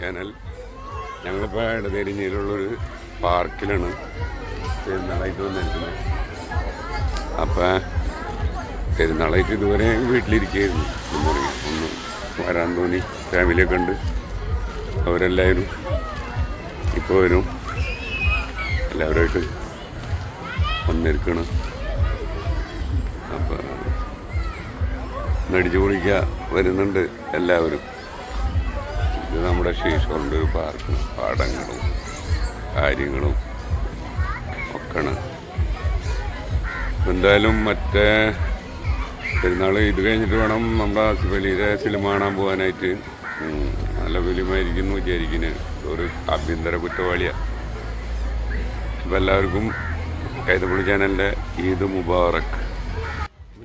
Channel. ഞങ്ങളിപ്പോൾ ഇടതേരിഞ്ഞിലുള്ളൊരു പാർക്കിലാണ് പെരുന്നാളായിട്ട് വന്നിരിക്കുന്നത്. അപ്പം പെരുന്നാളായിട്ട് ഇതുവരെ വീട്ടിലിരിക്കുകയായിരുന്നു ഒന്ന് വരാൻ തോന്നി. ഫാമിലിയൊക്കെ ഉണ്ട്. അവരെല്ലാവരും ഇപ്പോൾ വരും. എല്ലാവരുമായിട്ട് വന്നിരിക്കണം. അപ്പം നടിച്ചു പൊളിക്കുക വരുന്നുണ്ട് എല്ലാവരും. ഇത് നമ്മുടെ ശീഷോറിന്റെ ഒരു പാർക്ക് പാടങ്ങളും കാര്യങ്ങളും ഒക്കെയാണ്. എന്തായാലും മറ്റേ പെരുന്നാൾ ഇത് കഴിഞ്ഞിട്ട് വേണം നമ്മുടെ വലിയ സിനിമ കാണാൻ പോകാനായിട്ട്. നല്ല ഫിലിമായിരിക്കുന്നു വിചാരിക്കുന്നത് ഒരു ആഭ്യന്തര കുറ്റവാളിയാണ് അപ്പം എല്ലാവർക്കും കൈതപ്പള്ളി ചാനലിന്റെ ഈദ് മുബാറക്.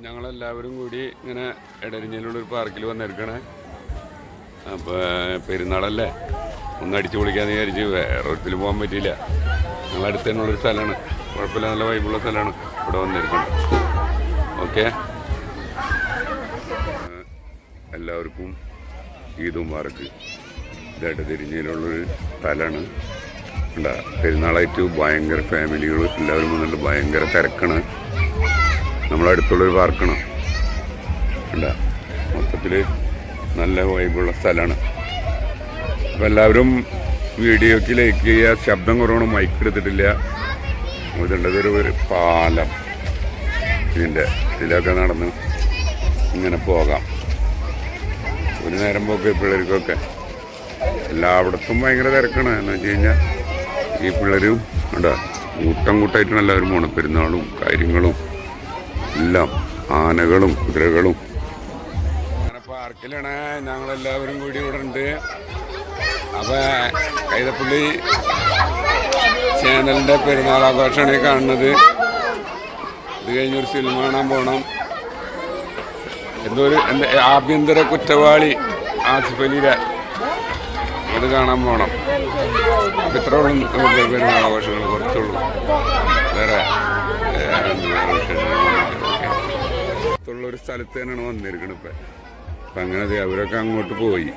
ഞങ്ങളെല്ലാവരും കൂടി ഇങ്ങനെ ഇടരിഞ്ഞിലുള്ളൊരു പാർക്കിൽ വന്നിരിക്കണേ. അപ്പോൾ പെരുന്നാളല്ലേ? ഒന്ന് അടിച്ചു പൊളിക്കാന്ന് വിചാരിച്ച് വേറെ ഒരിടത്തിൽ പോകാൻ പറ്റിയില്ല. ഞങ്ങൾ അടുത്ത് തന്നെയുള്ളൊരു സ്ഥലമാണ്. കുഴപ്പമില്ല നല്ല വൈബുള്ള സ്ഥലമാണ്. ഇവിടെ വന്നിരിക്കുന്നത് ഓക്കെ? എല്ലാവർക്കും ഈദ് മുബാറക്ക്. ഇതായിട്ട് തിരിഞ്ഞതിലുള്ളൊരു സ്ഥലമാണ്. ഉണ്ടാ പെരുന്നാളായിട്ട് ഭയങ്കര ഫാമിലികൾ എല്ലാവരും വന്നിട്ട് ഭയങ്കര തിരക്കാണ്. നമ്മളടുത്തുള്ളൊരു പാർക്കാണ്. ഉണ്ടാ മൊത്തത്തിൽ നല്ല വൈബുള്ള സ്ഥലമാണ് അപ്പം എല്ലാവരും വീഡിയോക്ക് ലൈക്ക് ചെയ്യുക ശബ്ദം കുറവാണ് മൈക്ക് എടുത്തിട്ടില്ല. ഇതുണ്ടത് ഒരു പാലം. ഇതിന്റെ ഇതിലൊക്കെ നടന്ന് ഇങ്ങനെ പോകാം. ഒരു നേരം പോക്ക് പിള്ളേർക്കൊക്കെ. എല്ലായിടത്തും ഭയങ്കര തിരക്കാണ്. എന്ന് വെച്ച് കഴിഞ്ഞാൽ ഈ പിള്ളേരും ഉണ്ട് കൂട്ടം കൂട്ടായിട്ടാണ് എല്ലാവരും പോണം പെരുന്നാളും കാര്യങ്ങളും എല്ലാം ആനകളും കുതിരകളും പാർക്കിലാണ് ഞങ്ങളെല്ലാവരും കൂടി ഇവിടെ ഉണ്ട്. അപ്പൊ കൈതപ്പള്ളി ചാനലിന്റെ പെരുന്നാൾ ആഘോഷമാണ് ഈ കാണുന്നത്. ഇത് കഴിഞ്ഞൊരു സിനിമ കാണാൻ പോകണം എന്തോ ഒരു ആഭ്യന്തര കുറ്റവാളി ആസിഫ് അലിയുടെ അത് കാണാൻ പോകണം അപ്പൊ ഇത്ര ഉള്ളൂ നമുക്ക് പെരുന്നാൾ ആഘോഷങ്ങൾ കുറച്ചുള്ളൂ വേറെ ഒരു സ്ഥലത്ത് തന്നെയാണ് വന്നിരിക്കുന്നത് ഇപ്പം. അപ്പം അങ്ങനെ അവരൊക്കെ അങ്ങോട്ട് പോയി.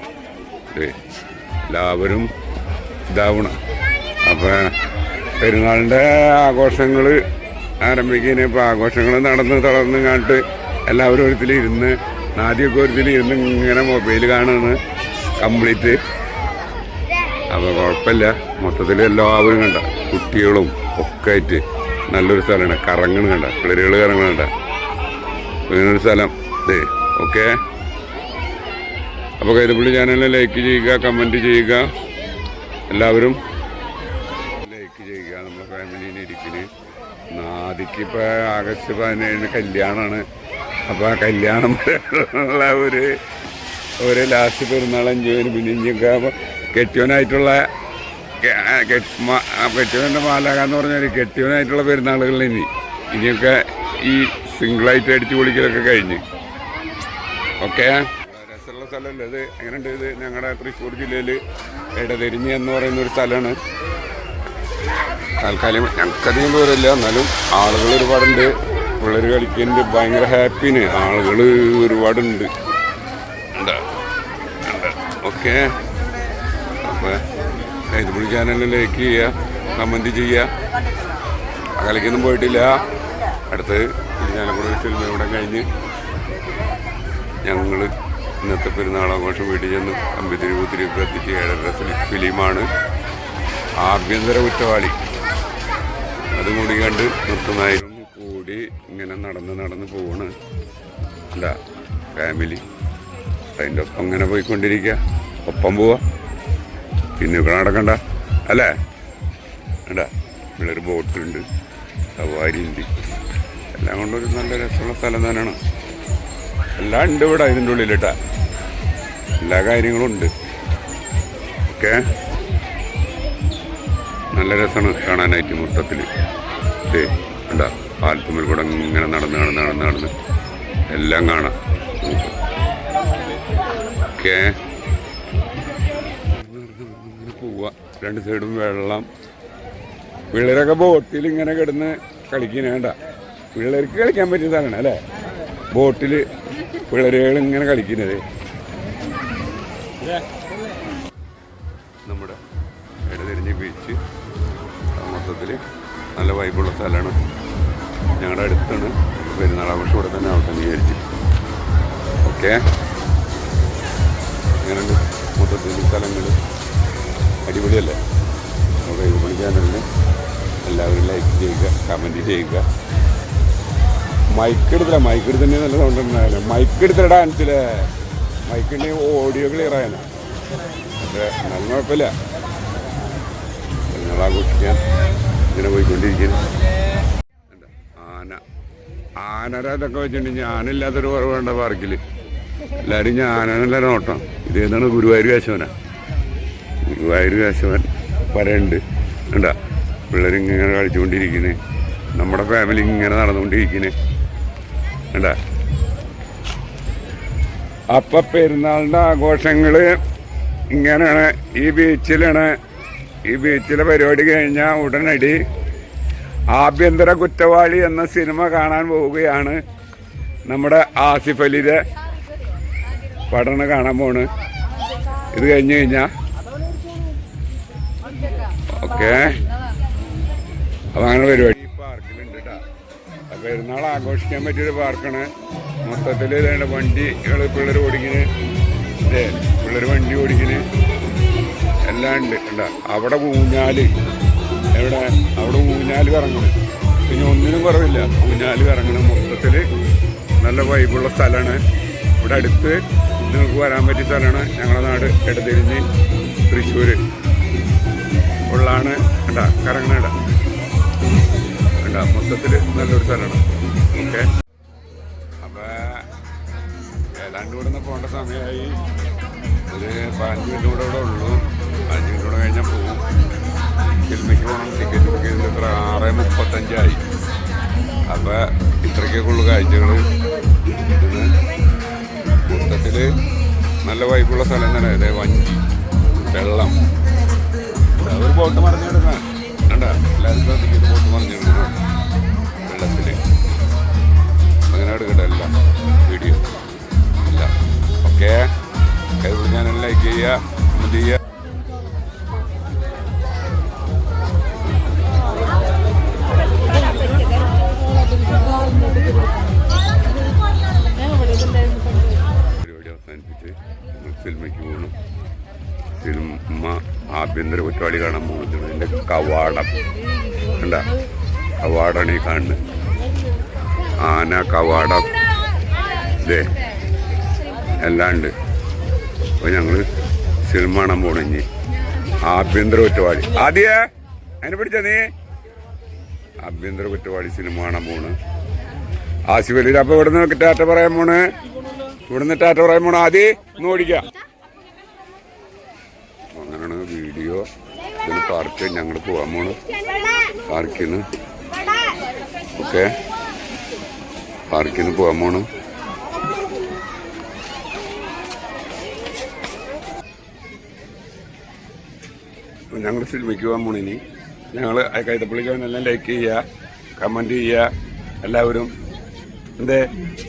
എല്ലാവരും ഇതാവണം. അപ്പം പെരുന്നാളിന്റെ ആഘോഷങ്ങൾ ആരംഭിക്കുന്ന ഇപ്പോൾ ആഘോഷങ്ങൾ നടന്ന് തളർന്ന് കാണിട്ട് എല്ലാവരും ഒരുത്തിൽ ഇരുന്ന് ആദ്യമൊക്കെ ഒരുത്തിൽ ഇരുന്ന് ഇങ്ങനെ മൊബൈൽ കാണുന്നു കംപ്ലീറ്റ് അപ്പോൾ കുഴപ്പമില്ല മൊത്തത്തിൽ എല്ലാവരും കണ്ട. കുട്ടികളും ഒക്കെ ആയിട്ട് നല്ലൊരു സ്ഥലമാണ്. കറങ്ങണം കണ്ട. കിളരികൾ കറങ്ങണം കണ്ട. ഇങ്ങനൊരു സ്ഥലം. ഇതേ ഓക്കെ അപ്പോൾ കൈതപ്പള്ളി ചാനലിനെ ലൈക്ക് ചെയ്യുക കമന്റ് ചെയ്യുക. എല്ലാവരും ലൈക്ക് ചെയ്യുക. നമ്മുടെ ഫാമിലീനെ ഇരിക്കൽ നാദിക്ക് ഇപ്പോൾ ആഗസ്റ്റ് പതിനേഴിന് കല്യാണമാണ് അപ്പോൾ ആ കല്യാണം ഉള്ള ഒരു ഒരു ലാസ്റ്റ് പെരുന്നാൾ അഞ്ചുവിന് പിന്നെ ഇഞ്ചൊക്കെ കെട്ടിയവനായിട്ടുള്ള കെട്ടിയവന്റെ മാലാക എന്ന് പറഞ്ഞാൽ കെട്ടിയവനായിട്ടുള്ള പെരുന്നാളുകളിൽ ഇനി. ഇനിയൊക്കെ ഈ സിംഗിളായിട്ട് അടിച്ചു പൊളിക്കലൊക്കെ കഴിഞ്ഞ്. ഓക്കെ സ്ഥലമല്ലേ ഇത് എങ്ങനെയുണ്ട്? ഇത് ഞങ്ങളുടെ തൃശ്ശൂർ ജില്ലയിൽ ഇടതിരിഞ്ഞ് എന്ന് പറയുന്ന ഒരു സ്ഥലമാണ് താൽക്കാലം ഞങ്ങൾക്കധികം ദൂരമില്ല. എന്നാലും ആളുകൾ ഒരുപാടുണ്ട്. പിള്ളേർ കളിക്കുന്നുണ്ട്. ഭയങ്കര ഹാപ്പിന് ആളുകൾ ഒരുപാടുണ്ട്. ഉണ്ട് ഓക്കെ. അപ്പോൾ കൈതുപുള്ളി ചാനലിൽ ലൈക്ക് ചെയ്യുക കമന്റ് ചെയ്യുക കളിക്കൊന്നും പോയിട്ടില്ല. അടുത്ത് ഞാനക്കൂടെ സിനിമ ഇവിടെ കഴിഞ്ഞ് ഞങ്ങൾ ഇന്നത്തെ പെരുന്നാളാഘോഷം വീട്ടിൽ ചെന്ന് അമ്പത്തിരി പൂത്തിരിയൊക്കെ എത്തിച്ച് ഏഴര ഫിലിമാണ്. ആഭ്യന്തര കുറ്റവാളി. അതും കൂടി കണ്ട് നിർത്തുന്നതായിരുന്നു. കൂടി ഇങ്ങനെ നടന്ന് നടന്ന് പോവാണ് അല്ല ഫാമിലി. അതിന്റെ ഒപ്പം ഇങ്ങനെ പോയിക്കൊണ്ടിരിക്കുക ഒപ്പം പോവാ. പിന്നെ ഇവിടെ നടക്കണ്ട. അല്ലേ? വേണ്ട ഇവിടെ ഒരു ബോട്ടുണ്ട് സവാരി ഉണ്ട് എല്ലാം കൊണ്ടൊരു നല്ല രസമുള്ള സ്ഥലം തന്നെയാണ്. എല്ലാം ഉണ്ട് ഇവിടെ ഇതിന്റെ ഉള്ളിൽ കേട്ടാ. എല്ലാ കാര്യങ്ങളും ഉണ്ട്. ഓക്കെ. നല്ല രസമാണ് കാണാനായിട്ട് മൊത്തത്തിൽ ഏ കണ്ട പാലത്തുമ്പിൽ കൂടെ ഇങ്ങനെ നടന്ന് നടന്ന് നടന്ന് നടന്ന് എല്ലാം കാണാം. ഓക്കെ. ഇങ്ങനെ പോവാ. രണ്ട് സൈഡും വെള്ളം. പിള്ളേരൊക്കെ ബോട്ടിൽ ഇങ്ങനെ കിടന്ന് കളിക്കണേണ്ട പിള്ളേർക്ക് കളിക്കാൻ പറ്റിയ സ്ഥലമാണ് അല്ലേ? ബോട്ടിൽ പിള്ളേരുകൾ ഇങ്ങനെ കളിക്കുന്നത്. നമ്മുടെ ഇടതിരിഞ്ഞ് ബീച്ച് മൊത്തത്തിൽ നല്ല വൈബുള്ള സ്ഥലമാണ്. ഞങ്ങളുടെ അടുത്താണ് പെരുന്നാൾ ആഘോഷം ഇവിടെ തന്നെ ആവട്ടെ വിചാരിച്ച് ഓക്കെ അങ്ങനെയുണ്ട് മൊത്തത്തിൽ സ്ഥലങ്ങൾ അടിപൊളിയല്ലേ? നമ്മുടെ യൂട്യൂബ് ചാനലിന് എല്ലാവരും ലൈക്ക് ചെയ്യുക കമന്റ് ചെയ്യുക. മൈക്ക് എടുത്തില്ല മൈക്ക് എടുത്തന്നെ നല്ല സൗണ്ട് ഉണ്ടായാലും മൈക്ക് എടുത്തില്ല ഡാൻസിലെ മൈക്കിന്റെ ഓഡിയോ ക്ലിയർ ആയാലും പക്ഷേ നല്ല കുഴപ്പമില്ല. നിങ്ങൾ ആഘോഷിക്കാൻ ഇങ്ങനെ പോയിക്കൊണ്ടിരിക്കുന്നു. കണ്ടോ? ആന. ആനര ഇതൊക്കെ വെച്ചിട്ടുണ്ടെങ്കിൽ ആനയില്ലാത്തൊരു കുറവുണ്ട് പാർക്കിൽ? എല്ലാവരും ഞാനാണല്ല നോട്ടം. ഇത് ഏതാണ്? ഗുരുവായൂർ കാശവന ഗുരുവായൂർ കാശവൻ വരണ്ട് ഉണ്ടാ പിള്ളേരിങ്ങനെ കളിച്ചുകൊണ്ടിരിക്കുന്നത് നമ്മുടെ ഫാമിലി ഇങ്ങനെ നടന്നുകൊണ്ടിരിക്കുന്നത് കണ്ടാ അപ്പൊ പെരുന്നാളിന്റെ ആഘോഷങ്ങൾ ഇങ്ങനെയാണ്. ഈ ബീച്ചിലാണ്. ഈ ബീച്ചിലെ പരിപാടി കഴിഞ്ഞാൽ ഉടനടി ആഭ്യന്തര കുറ്റവാളി എന്ന സിനിമ കാണാൻ പോവുകയാണ് നമ്മുടെ ആസിഫ് അലിയുടെ പഠനം കാണാൻ പോണ്. ഇത് കഴിഞ്ഞു കഴിഞ്ഞാ. ഓക്കേ. അപ്പൊ അങ്ങനെ പരിപാടി. പെരുന്നാൾ ആഘോഷിക്കാൻ പറ്റിയൊരു പാർക്കാണ്. മൊത്തത്തിൽ ഇതേണ്ട വണ്ടികൾ പിള്ളേർ ഓടിക്കണ്. ഇതേ പിള്ളേർ വണ്ടി ഓടിക്കണ്. എല്ലാം ഉണ്ട്. അവിടെ ഊഞ്ഞാൽ എവിടെ? അവിടെ ഊഞ്ഞാൽ കറങ്ങണം. പിന്നെ ഒന്നിനും കുറവില്ല. ഊഞ്ഞാൽ കറങ്ങണം. മൊത്തത്തിൽ നല്ല വൈബുള്ള സ്ഥലമാണ് ഇവിടെ അടുത്ത് നിങ്ങൾക്ക് വരാൻ പറ്റിയ സ്ഥലമാണ് ഞങ്ങളുടെ നാട് ഇടതിരിഞ്ഞ് തൃശ്ശൂർ ഉള്ളാണ്. കണ്ടാ? കറങ്ങണ കണ്ടാ മൊത്തത്തിൽ നല്ലൊരു സ്ഥലമാണ്. ഓക്കെ. അപ്പോൾ ഏതാണ്ട് ഇവിടെ നിന്ന് പോകേണ്ട സമയമായി. ഒരു പതിനഞ്ച് മിനിറ്റ് കൂടെ ഇവിടെ ഉള്ളൂ. പതിനഞ്ച് മിനിറ്റ് കൂടെ കഴിഞ്ഞാൽ പോകും സിനിമയ്ക്ക് പോകണം. ടിക്കറ്റ് ബുക്ക് ചെയ്തിട്ട് ഇത്ര ആറ് മുപ്പത്തഞ്ചായി. അപ്പോൾ ഇത്രയ്ക്കൊക്കെ ഉള്ളു കാഴ്ചകൾ ഇതിന് മൊത്തത്തിൽ നല്ല വൈബുള്ള സ്ഥലം തന്നെ അതെ വഞ്ചി വെള്ളം. ഒരു ബോട്ട് മറിഞ്ഞെടുക്കാൻ കണ്ട ശ്രദ്ധിക്കുന്നത് ബോട്ട് മറിഞ്ഞെടുക്കണം വെള്ളത്തിൽ അങ്ങനെ എടുക്കട്ടെ എല്ലാം വീഡിയോ. ഇല്ല. ഓക്കെ. ചാനൽ ലൈക്ക് ചെയ്യുക കമന്റ് ചെയ്യുക അവസാനിപ്പിച്ച് സിനിമയ്ക്ക് പോകണം സിനിമ ആഭ്യന്തര കുറ്റവാളി കാണാൻ പോകണം കവാടം കണ്ട? കവാടാണ് ഈ കാണുന്നത് ആന കവാടം ഇതേ എല്ലാണ്ട് അപ്പോൾ ഞങ്ങൾ സിനിമ കാണാൻ പോണിഞ്ഞ് ആഭ്യന്തര കുറ്റവാളി. ആദ്യ അതിനെ പിടിച്ച നീ? ആഭ്യന്തര കുറ്റവാളി സിനിമ കാണാൻ പോണ്. ആശുപത്രിയിൽ അപ്പോൾ ഇവിടെ ഇവിടുന്ന് ടാറ്റ പറയാൻ പോണ്? ഇവിടുന്ന് ടാറ്റ പറയാൻ പോണ? ആദ്യം ഒന്ന് ഓടിക്കാം അപ്പൊ അങ്ങനെയാണ് വീഡിയോ ഇതിന് പാർക്ക് ഞങ്ങൾ പോകാൻ പോണ്. പാർക്കിന് ഓക്കെ. പാർക്കിന് പോവാൻ പോകാൻ പോണ് ഞങ്ങൾ സിനിമയ്ക്ക് പോകാൻ പോണിനി ഞങ്ങൾ കൈതപ്പള്ളിക്കാവനെല്ലാം ലൈക്ക് ചെയ്യുക കമന്റ് ചെയ്യുക എല്ലാവരും എന്തേ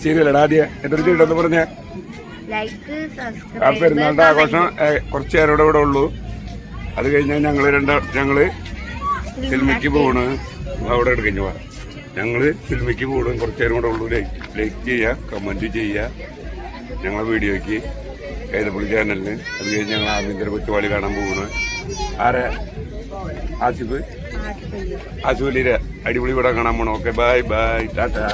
ശരിയല്ലടാ ആദ്യ എന്തൊരു ചെയ്യണമെന്ന് പറഞ്ഞേ? ആ പെരുന്നാളിന്റെ ആഘോഷം കുറച്ച് നേരം ഇവിടെ ഉള്ളൂ. അത് കഴിഞ്ഞാൽ ഞങ്ങൾ രണ്ടാ ഞങ്ങൾ സിനിമയ്ക്ക് പോണ്. അവിടെ എടുക്കഞ്ഞു പോവാം ഞങ്ങൾ സിനിമയ്ക്ക് പോകണം കുറച്ച് നേരം കൂടെ ഉള്ളൂ. ലൈക്ക് ലൈക്ക് ചെയ്യുക കമന്റ് ചെയ്യുക ഞങ്ങളെ വീഡിയോയ്ക്ക് കൈതപ്പള്ളി ചാനലിന് അത് കഴിഞ്ഞ് ഞങ്ങൾ ആഭ്യന്തര കുറ്റവാളി കാണാൻ പോകണ് ആരെ? ആസിഫ്? ആസിഫലിയുടെ അടിപൊളി ഇവിടെ കാണാൻ പോകണം ഓക്കെ ബൈ ബൈ ടാറ്റാ.